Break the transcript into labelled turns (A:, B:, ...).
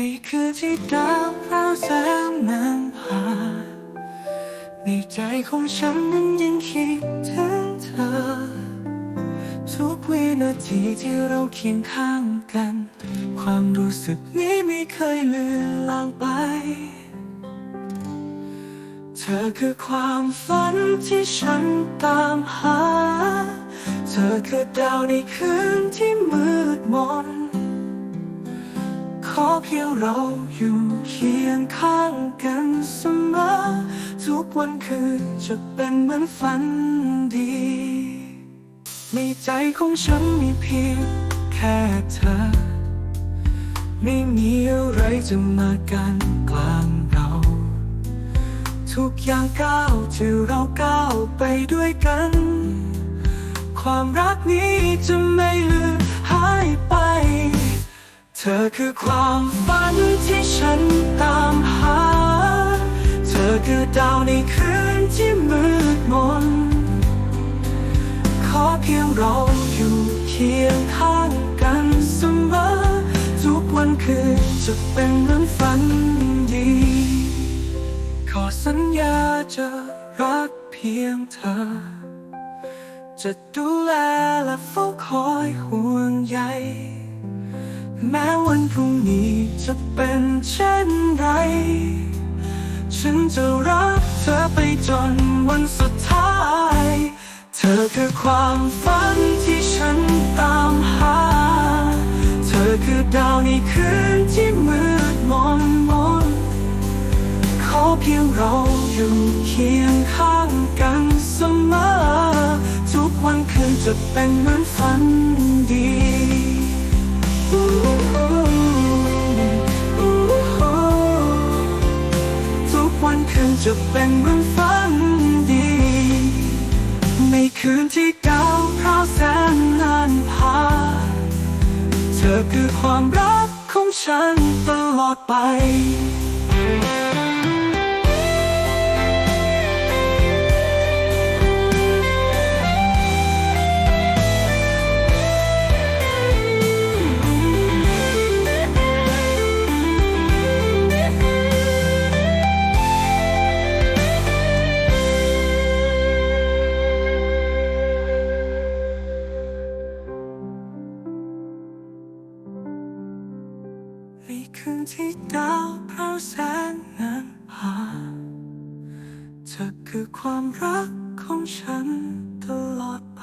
A: นี่คือที่ดาวพราวแสงนั้นผ่านในใจของฉันนั้นยังคิดถึงเธอ ทุกวินาทีที่เราเคียงข้างกัน ความรู้สึกนี้ไม่เคยเลือนลางไป เธอคือความฝันที่ฉันตามหา เธอคือดาวในคืนที่มืดมน ขอเพียงเราอยู่เคียงข้างกันเสมอ ทุกวันคืนจะเป็นเหมือนฝันดี ในใจของฉันมีเพียงแค่เธอ ไม่มีอะไรจะมากันกลางเรา ทุกอย่างก้าวที่เราก้าวไปด้วยกัน ความรัก ธอคือความฝันที่ฉันตามหา เธอคือดาวในคืนที่มืดมน ขอเพียงเราอยู่เคียงข้างกันเสมอ ทุกวันคืนจะเป็นเหมือนฝันดี ขอสัญญาจะรักเพียงเธอ จะดูแลและเฝ้าคอยห่วงใย แม้วันพรุ่งนี้จะเป็นเช่นไร ฉันจะรักเธอไปจนวันสุดท้าย เธอคือความฝันที่ฉันตามหา เธอคือดาวในคืนที่มืดมนมนขอเพียงเราอยู่เคียงข้างกันเสมอ ทุกวันคืนจะเป็นเหมือนฝันดี ทุกวันคืนจะเป็นเหมือนฝันดี ในคืนที่ดาวพราวแสนนานผ่านเธอคือความรักของฉันตลอดไป คืนที่ดาวพราวแสงนั้นหาเธอคือความรักของฉันตลอดไป